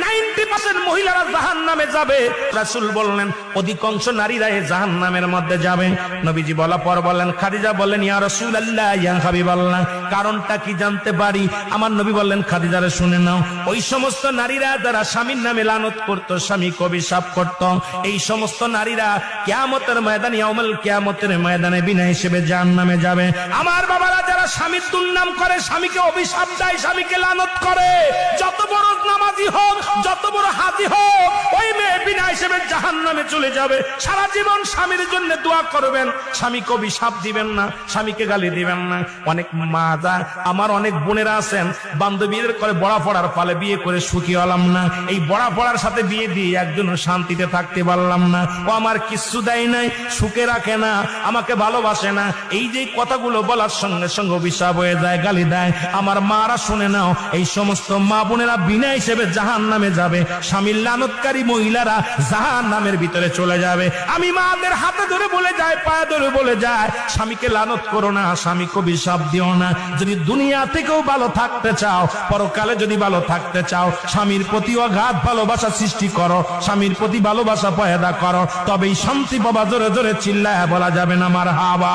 Ninety মহিলারা জাহান নামে যাবে। রাসুল বললেন, অধিকাংশ নারীরা এই জাহান নামের মধ্যে যাবে। নবীজি বলা পর খাদিজা বললেন, ইয়া রসুল আল্লাহ ইয়া হাবিব আল্লাহ কারণটা কি জানতে পারি? আমার নবী বললেন, খাদিজারে শুনে নাও, ওই সমস্ত নারীরা যারা স্বামীর নামে লানত করত, স্বামী কবি সাপ করত, এই সমস্ত নারীরা কেয়ামতের ময়দানে অমল কেয়ামতের ময়দানে বিনা হিসেবে জাহান নামে যাবে। আমার বাবারা যারা স্বামীর দুর্নাম করে, স্বামীকে অভিশাপ দেয়, স্বামীকে লানত করে, যত বড় নামাজি হোক যত বড় চলে যাবে। সারা জীবন স্বামীর জন্য দোয়া করবেন। স্বামীকে অভিশাপ দিবেন না, স্বামীকে গালি দিবেন না। অনেক মা যা আমার অনেক বোনেরা আছেন, বান্ধবীদের করে বড়া পড়ার ফলে বিয়ে করে সুখী হলাম না। এই বড়া পড়ার সাথে বিয়ে দিয়ে একজন শান্তিতে থাকতে পারলাম না। ও আমার কিচ্ছু দেয় নাই, সুখে রাখে না, আমাকে ভালোবাসে না। এই যে কথাগুলো বলার সঙ্গে সঙ্গে অভিশাপ হয়ে যায়, গালি দেয়। আমার মারা শুনে নাও, এই সমস্ত মা বোনেরা বিনা হিসেবে জাহান নামে যাবে। স্বামীর লানতকারী মহিলারা জাহান নামের ভিতরে চলে যাবে। আমি মাদের হাতে ধরে বলে যায়, পায়ে ধরে বলে যায়, স্বামীকে লানত করো না স্বামীকে অভিশাপ দিও না। যদি দুনিয়া থেকেও ভালো থাকতে চাও, পরকালে যদি ভালো থাকতে চাও, স্বামীর প্রতি অঘাত ভালোবাসা সৃষ্টি করো, স্বামীর প্রতি ভালোবাসা পয়দা করো, তবেই শান্তি বাবা জোরে জোরে চিল্লায় বলা যাবে না আমার হাবা